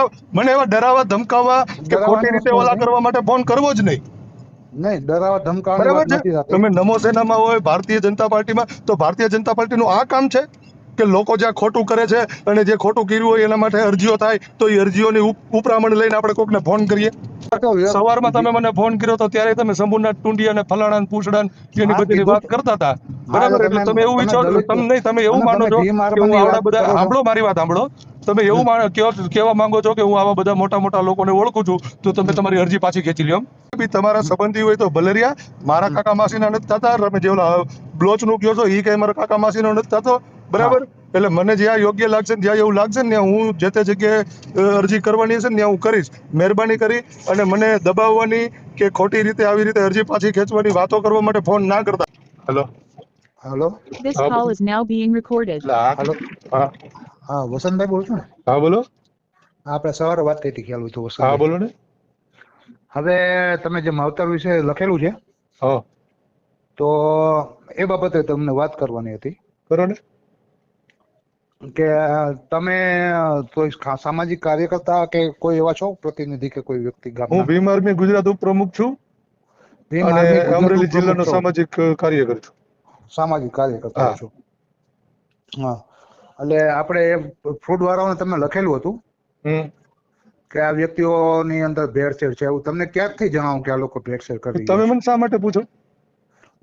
ધમકાવ મને એવા ડરાવા ધમકાવવા કે ખોટી રીતે ઓલા કરવા માટે ફોન કરવો જ નહીં. નહીં ડરાવા વાત નથી તમે નમો સેનામાં હોય ભારતીય જનતા પાર્ટીમાં તો ભારતીય જનતા પાર્ટીનું આ કામ છે? કે લોકો જ્યાં ખોટું કરે છે અને જે ખોટું કર્યું હોય એના માટે અરજીઓ થાય તો એ અરજીઓની ઉપરામણ લઈને આપણે કોકને ફોન કરીએ? સવારમાં તમે મને ફોન કર્યો તો ત્યારે તમે સંપૂર્ણ ટુંડી અને ફલાણા પૂછડા એની બધી વાત કરતા હતા. બરાબર? એટલે તમે- એવું વિચારો તમે નહીં તમે એવું માનો છો કે હું આવડા બધા સાંભળો મારી વાત સાંભળો. તમે એવું માનો કેવા કેવા માંગો છો કે હું આવા બધા મોટા મોટા લોકોને ઓળખું છું તો તમે તમારી અરજી પાછી ખેંચી લ્યો બી તમારા સંબંધી હોય તો ભલે મારા કાકા માસીના નથી થતા તમે બ્લોચનું કહો છો એ કઈ મારા કાકા માસીનો નથી થતો. બરાબર? એટલે મને જ્યાં યોગ્ય લાગશે ને જ્યાં એવું લાગશે ને ત્યાં હું જે તે જગ્યાએ અરજી કરવાની હશે ને ત્યાં હું કરીશ. મહેરબાની કરી અને મને દબાવવાની કે ખોટી રીતે આવી રીતે અરજી પાછી ખેંચવાની વાતો કરવા માટે ફોન ના કરતા. હેલો હાલો This હા, call is now being recorded. Hello હા. હા વસંતભાઈ બોલો છો ને? હા બોલો. આપણે સવારે વાત થઈ હતી ખ્યાલ હોય તો હા વસંતભાઈ બોલો ને. હવે તમે જે માવતર વિશે લખેલું છે હા. તો એ બાબતે તમને વાત કરવાની હતી. કરો ને. કે તમે કોઈ સામાજિક કાર્યકર્તા કે કોઈ એવા છો? પ્રતિનિધિ કે કોઈ વ્યક્તિ હું ભીમ આર્મી ગુજરાત ઉપપ્રમુખ છું. અને અમરેલી જિલ્લાનો સામાજિક કાર્યકર છું. સામાજિક કાર્યકર્તા. છો. હા. એટલે આપણે ફ્રૂટ વાળાઓને તમે લખેલું હતું? કે આ વ્યક્તિઓની અંદર ભેળસેળ છે. એવું તમને ક્યારથી જણાવું કે આ લોકો ભેળસેળ કરી તમે મને શા માટે પૂછો?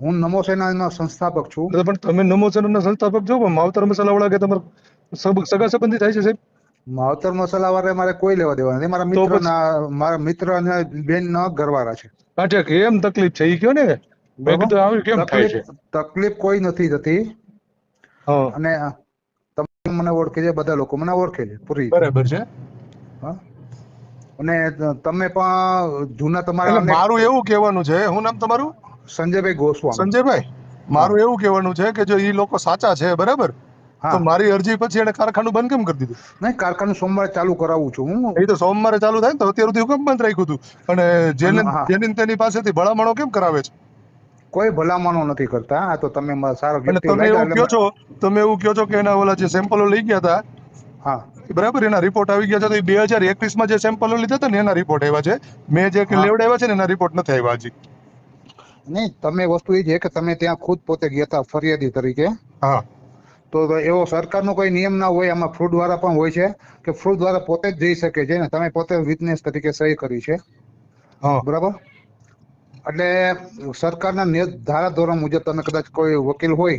હું નમો સેનાનો સંસ્થાપક છું. પણ તમે નમો ચેનલના સંસ્થાપક છો પણ માવતર મસાલાવાળા કે તમારા સગા સંબંધી થાય છે સાહેબ? માવતર મસાલા વાળા મારે કોઈ લેવા દેવા નથી. મારા તો મિત્ર મારા મિત્ર અને બેન ના ઘરવાળા છે. અચ્છા કેમ તકલીફ છે? એ કયો ને? કેમ થાય છે? તકલીફ કોઈ નથી થતી. અને તમે મને ઓળખે છે બધા લોકો. મને ઓળખે છે પૂરી. બરાબર છે. હા. અને તમે પણ જૂના તમારા મારું એવું કહેવાનું છે. શું નામ તમારું? સંજયભાઈ ગોસ્વામી. સંજયભાઈ મારું એવું કહેવાનું છે કે જો એ લોકો સાચા છે બરાબર? તો મારી અરજી પછી એને કારખાનું બંધ કેમ કરી દીધું? નહીં કારખાનું સોમવારે ચાલુ કરાવું છું હું. એ તો સોમવારે ચાલુ થાય ને તો અત્યાર સુધી કેમ બંધ રાખ્યું હતું. અને જેને જેની તેની પાસેથી ભલામણો કેમ કરાવે છે? કોઈ ભલામણો નથી કરતા. આ તો તમે સારા તમે એવું કહો છો તમે એવું કહો છો કે એના ઓલા જે સેમ્પલો લઈ ગયા હતા હા. બરાબર એના રિપોર્ટ આવી ગયા છે તો બે હજાર એકવીસમાં જે સેમ્પલો લીધા હતા ને એના રિપોર્ટ આવ્યા છે. મેં જે લેવડાવ્યા છે ને એના રિપોર્ટ નથી આવ્યા હજી. નહીં તમે વસ્તુ એ છે કે તમે ત્યાં ખુદ પોતે ગયા હતા ફરિયાદી તરીકે. હા. તો એવો સરકારનો કોઈ નિયમ ના હોય આમાં ફ્રૂટ દ્વારા પણ હોય છે કે ફ્રૂટ દ્વારા પોતે જ જઈ શકે છે ને તમે પોતે વિટનેસ તરીકે સહી કરી છે. હા. બરાબર? એટલે સરકારના ધારા ધોરણ મુજબ તમે કદાચ કોઈ વકીલ હોય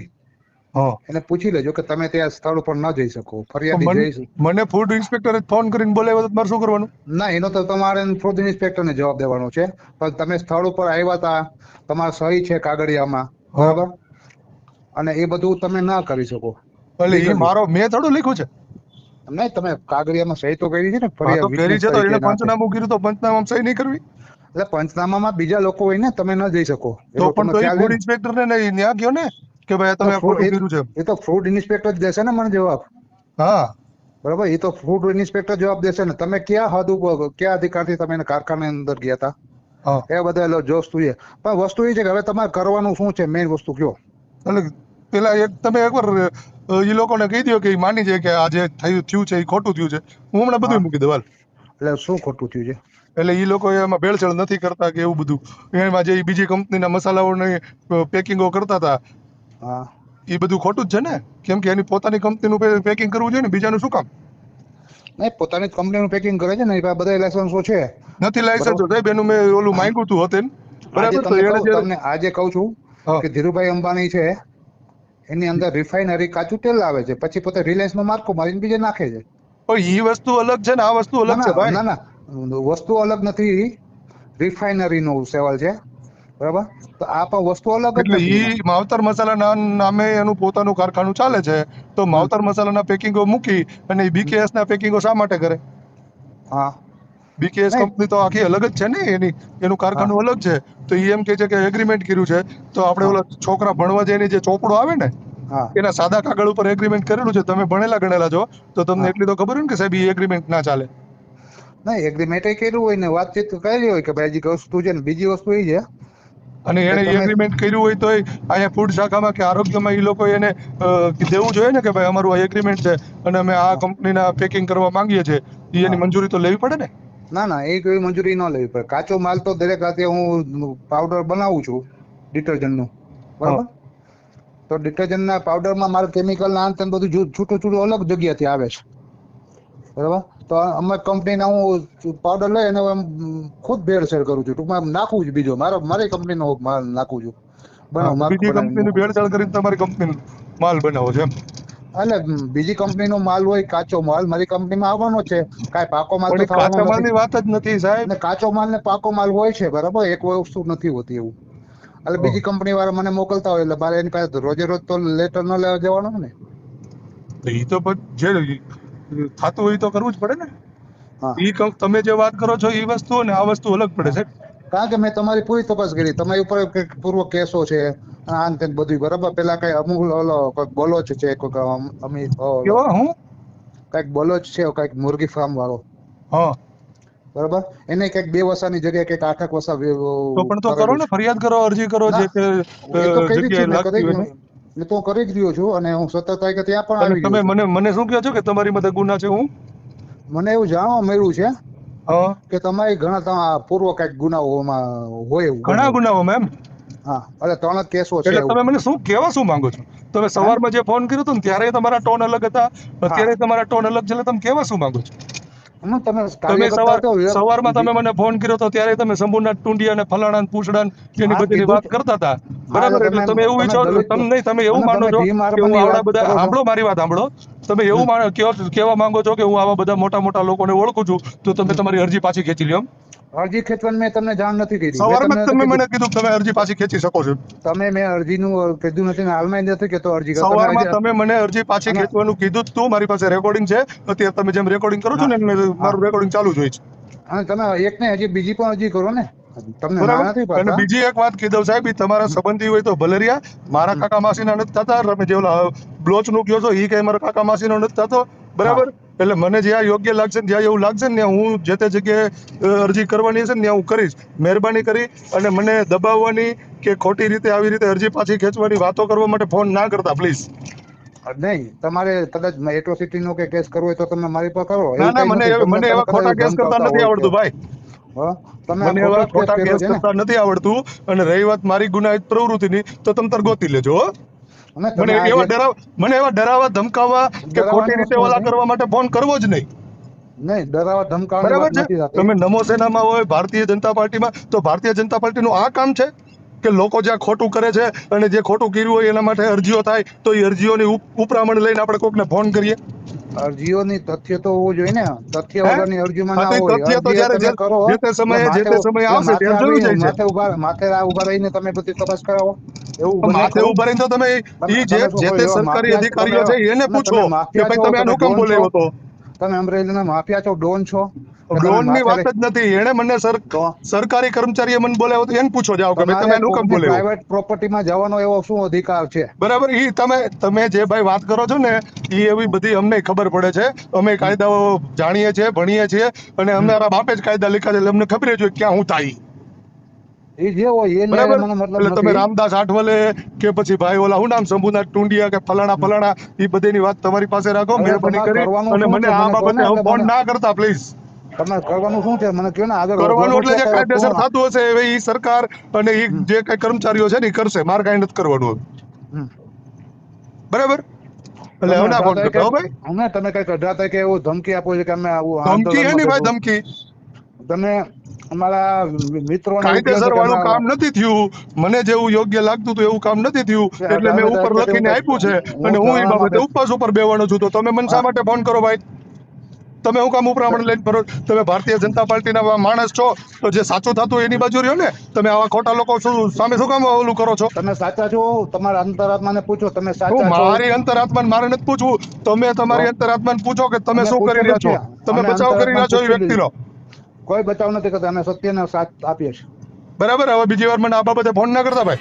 એને પૂછી લેજો કે તમે ત્યાં સ્થળ ઉપર ન જઈ શકો. ફરિયાદ જઈ મને ફૂડ ઇન્સ્પેક્ટરે ફોન કરીને બોલાવ્યો તો મારે શું કરવાનું? ના એનો તો તમારે ફૂડ ઇન્સ્પેક્ટરને જવાબ દેવાનો છે. પણ તમે સ્થળ ઉપર આવ્યા હતા તમારા સહી છે કાગળિયામાં. બરાબર? અને એ બધું તમે ના કરી શકો. એટલે એ મારો મેં થોડું લખ્યું છે. નહીં તમે કાગળિયામાં સહી તો કરી છે ને ફરિયાદ કરી છે તો એને પંચનામું કર્યું તો પંચનામામાં સહી નહીં કરવી? એટલે પંચનામામાં બીજા લોકો હોય ને તમે ન જઈ શકો. તો પણ તો ફૂડ છે ઇન્સ્પેક્ટર ને? નહીં ત્યાં ગયો ને? કે ભાઈ તમે ખોટું કર્યું છે એ તો ફૂડ ઇન્સ્પેક્ટર જ દેશે ને મને જવાબ. હા. બરાબર એ તો ફૂડ ઇન્સ્પેક્ટર જવાબ દેશે ને. તમે ક્યાં હદ ઉપર ક્યાં અધિકારથી તમે કારખાના અંદર ગયા હતા એ બધા જો વસ્તુ પણ વસ્તુ એ છે કે હવે તમારે કરવાનું શું છે મેઇન વસ્તુ કયો? એટલે પેલા એક તમે એકવાર ઈ લોકોને કહી દો કે માની છે કે આ જે થયું થયું છે એ ખોટું થયું છે. હું હમણાં બધું મૂકી દઉં હાલ. એટલે શું ખોટું થયું છે? એટલે એ લોકો એમાં ભેળસેળ નથી કરતા કે એવું બધું. એમાં જે બીજી કંપનીના મસાલાઓની પેકિંગો કરતા હતા હા. એ બધું ખોટું જ છે ને? કેમ કે એની પોતાની કંપનીનું પેકિંગ કરવું જોઈએ ને? બીજાનું શું કામ? નહીં પોતાની કંપનીનું પેકિંગ કરે છે ને એ બધા લાયસન્સો છે. નથી લાયસન્સો સાહેબ એનું મેં ઓલું માંગ્યું હતું હતું બરાબર તો તમને આજે કહું છું કે ધીરુભાઈ અંબાણી છે એની અંદર રિફાઇનરી કાચું તેલ આવે છે. પછી પોતે રિલાયન્સમાં માર્કો મારીને બીજે નાખે છે. પણ ઈ વસ્તુ અલગ છે ને? આ વસ્તુ અલગ છે ભાઈ. ના ના. વસ્તુ અલગ નથી. રિફાઇનરી નો સવાલ છે. બરાબર? તો આ પણ વસ્તુ અલગ એટલે એ માવતર મસાલાના નામે એનું પોતાનું કારખાનું ચાલે છે. તો માવતર મસાલાના પેકિંગો મૂકી અને બીકેએસ ના પેકિંગો શા માટે કરે? હા. બીકેએસ કંપની તો આખી અલગ જ છે ને એની? એનું કારખાનું અલગ છે. તો એ એમ કે છે કે એગ્રીમેન્ટ કર્યું છે. તો આપણે ઓલા છોકરા ભણવા જઈને જે ચોપડો આવે ને એના સાદા કાગળ ઉપર એગ્રીમેન્ટ કરેલું છે. તમે ભણેલા ગણેલા છો. તો તમને એટલી તો ખબર હોય ને કે સાહેબ એ એગ્રીમેન્ટ ના ચાલે. ના એગ્રીમેન્ટ કર્યું હોય ને વાતચીત કરી હોય કે ભાઈ હજી વસ્તુ છે ને બીજી વસ્તુ એ છે અને એને એગ્રીમેન્ટ કર્યું હોય તો અહીંયા ફૂડ શાખામાં કે આરોગ્યમાં એ લોકો એને દેવું જોઈએ ને કે ભાઈ અમારું આ એગ્રીમેન્ટ છે અને અમે આ કંપનીના પેકિંગ કરવા માંગીએ છીએ એની મંજૂરી તો લેવી પડે ને? ના ના એ કોઈ મંજૂરી ન લેવી પડે. કાચો માલ તો દરેક રાતે હું પાવડર બનાવું છું ડિટર્જન્ટનું બરાબર? તો ડિટર્જન્ટના પાવડરમાં મારું કેમિકલ ના અંત બધું છૂટું છૂટું અલગ જગ્યાથી આવે છે. બરાબર? તો અમે કંપનીના હું પાવડર લઈ અને ખુદ ભેળસેળ કરું છું. ટૂંકમાં નાખું છું બીજો. મારો મારી કંપનીનો માલ નાખું છું. બનાવ બીજી કંપનીની ભેળસેળ કરીને તમારી કંપની માલ બનાવો છે એમ? એટલે બીજી કંપનીનો માલ હોય કાચો માલ મારી કંપનીમાં આવવાનો છે. કાંઈ પાકો માલ તો એ માલની વાત જ નથી સાહેબ. કાચો માલ ને પાકો માલ હોય છે બરાબર? એક વસ્તુ નથી હોતી એવું. એટલે બીજી કંપની વાળા મને મોકલતા હોય એટલે મારે એની પાસે રોજે રોજ તો લેટર ન લેવા જવાનો ને. એ તો જે થતું હોય તો કરવું જ પડે ને. એ તમે જે વાત કરો છો એ વસ્તુ અને આ વસ્તુ અલગ પડે છે. કારણ કે મેં તમારી પૂરી તપાસ કરી. તમારી ઉપર પૂર્વ કેસો છે આ તે બધું બરાબર? પેલા કઈ અમુક ઓલો કોઈક બોલોચ છે કોઈક અમિત અમી હું? કંઈક બોલોચ છે કંઈક મુરગી ફાર્મ વાળો. હા. બરાબર? એને કંઈક બે વસાની જગ્યાએ કંઈક આઠક વસા તો પણ તો કરો ને ફરિયાદ કરો અરજી કરો જે તે એ તો કરી જ તો રહ્યો છું અને હું સત્તર તારીખે ત્યાં પણ આવી તમે મને મને શું કહો છો કે તમારી મતે ગુના છે હું? મને એવું જાણવા મળ્યું છે કે તમારી ઘણા પૂર્વ કંઈક ગુનાઓમાં હોય એવું. ઘણા ગુનાઓ મેમ હા એટલે ત્રણ જ કેસો છે એટલે તમે મને શું કહેવા શું માંગો છો? તમે સવારમાં જે ફોન કર્યો ને ત્યારે તમારા ટોન અલગ હતા. અત્યારે તમારા ટોન અલગ છે એટલે તમે કહેવા શું માંગો છો? તમે સવારમાં તમે મને ફોન કર્યો હતો ત્યારે તમે શંભુના ટુંડિયા અને ફલાણા પૂછડા એની બધી વાત કરતા હતા. બરાબર એટલે તમે- એવું વિચારો તમે નહીં તમે એવું માનો છો કે હું આવડા બધા સાંભળો મારી વાત સાંભળો. તમે એવું માનો કહેવા કહેવા માંગો છો કે હું આવા બધા મોટા મોટા લોકોને ઓળખું છું તો તમે તમારી અરજી પાછી ખેંચી લ્યો. અરજી ખેંચવાની મેં તમને જાણ નથી કરી. સવારમાં તમને તમે મને કીધું. તમે અરજી પાછી ખેંચી શકો છો. તમે મેં અરજીનું કીધું નથી હાલમાં નથી કેતો અરજી સવારમાં તમે મને અરજી પાછી ખેંચવાનું કીધું તું મારી પાસે રેકોર્ડિંગ છે. અત્યારે તમે જેમ રેકોર્ડિંગ કરો છો ને મારું રેકોર્ડિંગ ચાલુ જ હોય છે. અને તમે એક ને હજી બીજી પણ અરજી કરો ને. તમને. બીજી એક વાત કીધું સાહેબ તમારા સંબંધી હોય તો ભલેરિયા મારા કાકા માસીના નથી થતા તમે જે બ્લોચનું કયો છો એ કઈ મારા કાકા માસીનો નથી થતો બરાબર? એટલે મને જ્યાં યોગ્ય લાગશે જ્યાં એવું લાગશે ને હું જે તે જગ્યાએ અરજી કરવાની હશે ને ત્યાં હું કરીશ. મહેરબાની કરી અને મને દબાવવાની કે ખોટી રીતે આવી રીતે અરજી પાછી ખેંચવાની વાતો કરવા માટે ફોન ના કરતા પ્લીઝ. નહીં તમારે કદાચ એટ્રોસિટી નો કે કેસ કરવો હોય તો તમે મારી પર કરો. ના ના મને મને એવા ખોટા કેસ કરતા નથી આવડતું ભાઈ. મને એવા ખોટા ખોટા કેસ કર્યો છે ને? કરતા નથી આવડતું અને રહી વાત મારી ગુનાહિત પ્રવૃત્તિની તો તમે તાર ગોતી લેજો મને એવા ડરાવ મને એવા ડરાવા ધમકાવવા કે ખોટી રીતે ઓલા કરવા માટે ફોન કરવો જ નહીં. ડરાવા નથી તમે નમો સેનામાં હોય ભારતીય જનતા પાર્ટીમાં તો ભારતીય જનતા પાર્ટીનું આ કામ છે? કે લોકો જ્યાં ખોટું કરે છે અને જે ખોટું કર્યું હોય એના માટે અરજીઓ થાય તો એ અરજીઓની ઉપ- ઉપરામણ લઈને આપણે કોકને ફોન કરીએ? અરજીઓની તથ્ય તો હોવું જોઈએ ને. તથ્ય વગરની અરજીમાં ના હોય. તથ્ય તો જ્યારે જે- કરો જે તે સમયે- જે તે સમયે આવશે ત્યારે જોયું જાય છે. માથે ઊભા માથે આ ઊભા રહીને તમે બધી તપાસ કરાવો. એવું માથે ઊભા રહીને તો તમે ઈ જે જે તે સરકારી અધિકારીઓ છે એને પૂછો કે ભાઈ તમે આનું તમે કામ ડોન બોલાવ્યો હતો તમે અમરેલીના માફિયા છો ડોન છો. ડ્રોનની વાત જ નથી. એને મને સર સરકારી કર્મચારીએ મને બોલાવ્યો તો એને પૂછો જાવ કે તમે એનું કેમ બોલાવ્યો પ્રાઇવેટ પ્રોપર્ટીમાં જવાનો એવો શું અધિકાર છે? બરાબર ઈ તમે તમે જે ભાઈ વાત કરો છો ને ઈ એવી બધી અમને ખબર પડે છે. અમે કાયદાઓ જાણીએ છીએ ભણીએ છીએ અને અમારા બાપે જ કાયદા લખ્યા છે એટલે અમને ખબર જ હોય ક્યાં હું થાય. એ જે હોય એ બરાબર? મને મતલબ એટલે તમે રામદાસ આઠવલે કે પછી ભાઈ ઓલા હું નામ શંભુનાથ ટુંડિયા કે ફલાણા ફલાણા એ બધીની વાત તમારી પાસે રાખો મહેરબાની કરી અને મને આ બાબતે ફોન ના કરતા પ્લીઝ તમારે કરવાનું શું છે? મને કહો ને આગળ કરવાનું એટલે જે વધવાનું છે કે કાયદેસર થતું હશે હવે ઈ સરકાર અને ઈ જે કઈ કર્મચારીઓ છે ને કરશે. મારે કાંઈ નથી કરવાનું બરાબર? એટલે હવે ના ફોન કરતા ભાઈ? અમે તમે કંઈક અઢાર તારીખે એવું ધમકી આપો છો કે અમે આવું ધમકી હે ની ભાઈ ધમકી? તમે અમારા મિત્રો કાયદેસર વાળું કામ નથી થયું. મને જેવું યોગ્ય લાગતું હતું એવું કામ નથી થયું. એટલે મેં ઉપર લખીને આપ્યું છે. અને હું એ બાબતે ઉપવાસ ઉપર બેવાનો છું. તો તમે મને શા માટે ફોન કરો ભાઈ? તમે હું કામ ઉપરામણ લઈને ભરો તમે ભારતીય જનતા પાર્ટીના માણસ છો તો જે સાચું થતું એની બાજુ રહ્યો ને તમે આવા ખોટા લોકો શું સામે શું કામ ઓલું કરો છો? તમે સાચા છો તમારા અંતરાત્માને પૂછો તમે સાચા છો. મારી અંતરાત્માને મારે નથી પૂછવું. તમે તમારી અંતરાત્માને પૂછો કે તમે શું કરી રહ્યા છો? તમે બચાવ કરી રહ્યા છો એ વ્યક્તિનો. કોઈ બચાવ નથી કરતા અમે સત્યનો સાથ આપીએ છીએ. બરાબર? હવે બીજી વાર મને આ બાબતે ફોન ના કરતા ભાઈ.